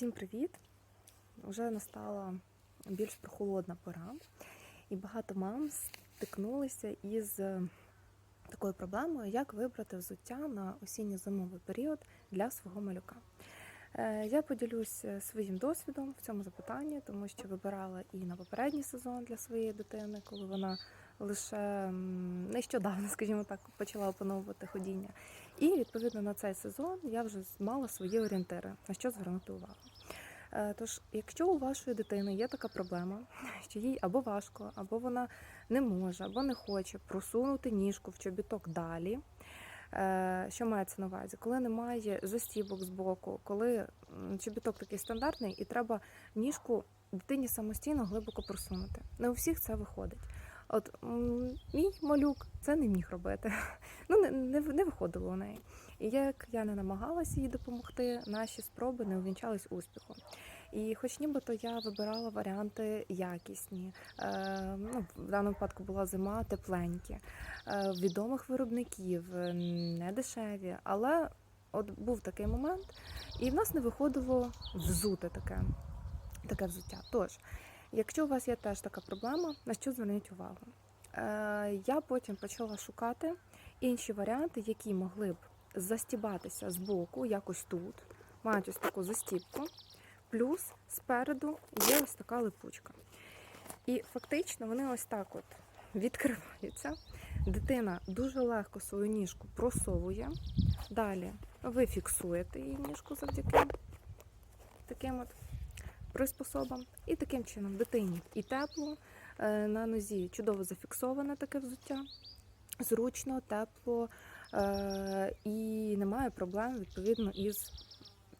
Всім привіт! Вже настала більш прохолодна пора, і багато мам стикнулися із е, такою проблемою, як вибрати взуття на осінньо-зимовий період для свого малюка. Е, Я поділюсь е, своїм досвідом в цьому запитанні, тому що вибирала і на попередній сезон для своєї дитини, коли вона лише нещодавно, скажімо так, почала опановувати ходіння. І відповідно на цей сезон я вже мала свої орієнтири, на що звернути увагу. Е, Тож, якщо у вашої дитини є така проблема, що їй або важко, або вона не може, або не хоче просунути ніжку в чобіток далі. е, Що мається на увазі? Коли немає застібок з боку, коли чобіток такий стандартний, і треба ніжку дитині самостійно глибоко просунути. Не у всіх це виходить. От мій малюк це не міг робити. Ну не, не, не виходило у неї. І як я не намагалася їй допомогти, наші спроби не увінчались успіхом. І хоч нібито я вибирала варіанти якісні, е, ну, в даному випадку була зима тепленькі, е, відомих виробників, е, не дешеві, але от був такий момент, і в нас не виходило взути таке, таке взуття. Тож, якщо у вас є теж така проблема, на що зверніть увагу? Е, я потім почала шукати інші варіанти, які могли б застібатися з боку, якось тут, мають ось таку застібку, плюс спереду є ось така липучка. І фактично вони ось так от відкриваються. Дитина дуже легко свою ніжку просовує. Далі ви фіксуєте її ніжку завдяки таким от приспособам. І таким чином дитині і тепло, е, на нозі чудово зафіксоване таке взуття, зручно, тепло е, і немає проблем відповідно із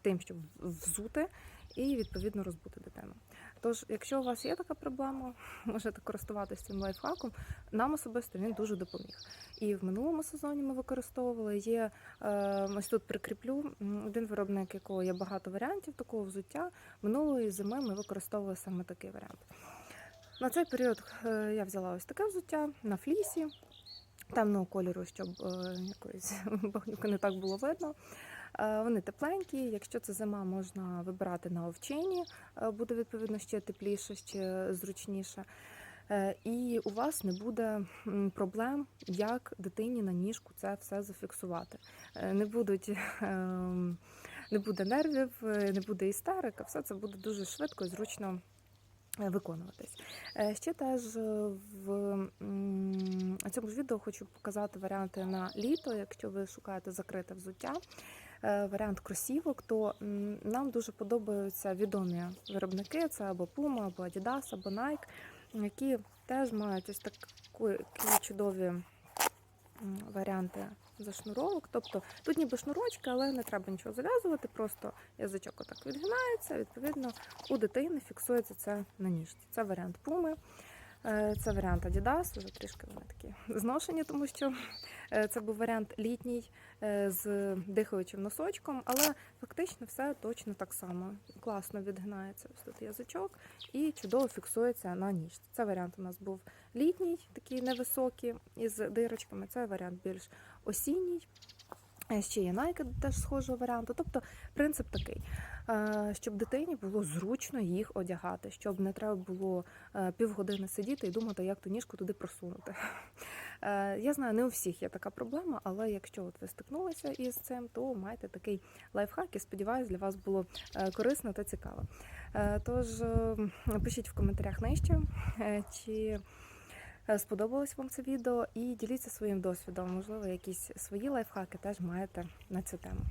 тим, щоб взути і відповідно розбути дитину. Тож, якщо у вас є така проблема, можете користуватися цим лайфхаком. Нам особисто він дуже допоміг. І в минулому сезоні ми використовували. Є е, ось тут прикріплю один виробник, якого є багато варіантів такого взуття. Минулої зими ми використовували саме такий варіант. На цей період е, я взяла ось таке взуття на флісі темного кольору, щоб е, якоїсь багнюки не так було видно. Е, Вони тепленькі. Якщо це зима, можна вибирати на овчині, е, буде відповідно ще тепліше, ще зручніше. Е, І у вас не буде проблем, як дитині на ніжку це все зафіксувати. Не будуть не буде нервів, не буде істерика, все це буде дуже швидко і зручно виконуватись. Е, Ще теж е, в цьому ж відео хочу показати варіанти на літо, якщо ви шукаєте закрите взуття. е, Варіант кросівок, то нам дуже подобаються відомі виробники: це або Puma, або Adidas, або Nike, які теж мають ось такі, чудові м, варіанти зашнуровок. Тобто тут ніби шнурочки, але не треба нічого зав'язувати, просто язичок отак відгинається, відповідно, у дитини фіксується це на ніжці. Це варіант Puma. Е, Це варіант Adidas, вже трішки вони такі зношені, тому що е, це був варіант літній е, з дихаючим носочком, але фактично все точно так само. Класно відгинається ось тут язичок і чудово фіксується на ніжці. Це варіант у нас був літній, такий невисокий, із дирочками. Це варіант більш осінній. Ще є Nike теж схожого варіанту. Тобто принцип такий, е, щоб дитині було зручно їх одягати, щоб не треба було е, півгодини сидіти і думати, як ту ніжку туди просунути. Е, Я знаю, не у всіх є така проблема, але якщо от ви стикнулися із цим, то майте такий лайфхак і сподіваюся, для вас було корисно та цікаво. Тож е, пишіть в коментарях нижче, чи сподобалось вам це відео, і діліться своїм досвідом. Можливо, якісь свої лайфхаки теж маєте на цю тему.